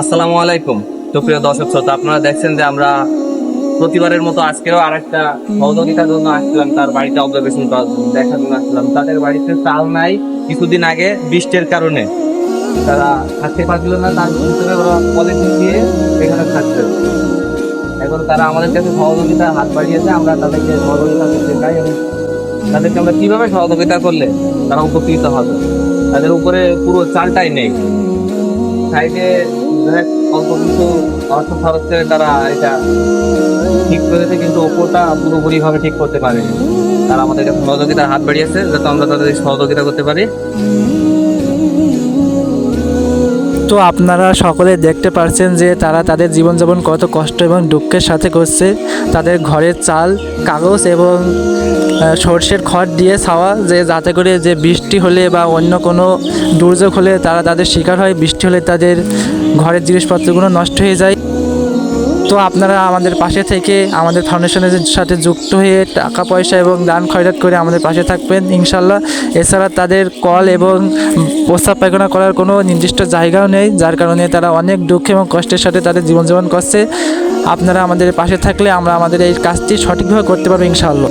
আসসালামু আলাইকুম। তো প্রিয় দর্শক শ্রোতা, আপনারা দেখছেন যে আমরা প্রতিবারের মতো আজকেও আরেকটা সহযোগিতার জন্য আসছিলাম, তার বাড়িতে অবজারভেশন দেখার জন্য আসছিলাম। তাদের বাড়িতে চাল নাই, কিছুদিন আগে বৃষ্টির কারণে। তারা থাকতে পারছিল না, তার ভিতরে ওরা পলিথিন দিয়ে এখানে থাকছে। এখন তারা আমাদের কাছে সহযোগিতা হাত বাড়িয়েছে, আমরা তাদেরকে সহযোগিতা করতে চাই এবং তাদেরকে আমরা কীভাবে সহযোগিতা করলে তারা উপকৃত হবে? তাদের উপরে পুরো চালটাই নেই। সাইডে অল্প কিছু অর্থ খরচ করে তারা এটা ঠিক করেছে, কিন্তু ওপরটা পুরোপুরি ভাবে ঠিক করতে পারেনি। তারা আমাদের কাছে সহযোগিতার হাত বাড়িয়েছে, যাতে আমরা তাদের সহযোগিতা করতে পারি। তো আপনারা সকলে দেখতে পারছেন যে তারা তাদের জীবনযাপন কত কষ্ট এবং দুঃখের সাথে করছে। তাদের ঘরের চাল, কাগজ এবং সর্ষের খড় দিয়ে ছাওয়া, যে যাতে করে যে বৃষ্টি হলে বা অন্য কোনো দুর্যোগ হলে তারা তাদের শিকার হয়। বৃষ্টি হলে তাদের ঘরের জিনিসপত্রগুলো নষ্ট হয়ে যায়। তো আপনারা আমাদের পাশে থেকে আমাদের ফাউন্ডেশনের সাথে যুক্ত হয়ে টাকা, পয়সা এবং দান খয়রাত করে আমাদের পাশে থাকবেন ইনশাল্লাহ এছাড়া তাদের কল এবং প্রস্তাব পায়খানা করার কোনো নির্দিষ্ট জায়গাও নেই, যার কারণে তারা অনেক দুঃখ এবং কষ্টের সাথে তাদের জীবনযাপন করছে। আপনারা আমাদের পাশে থাকলে আমরা আমাদের এই কাজটি সঠিকভাবে করতে পারব, ইনশাআল্লাহ।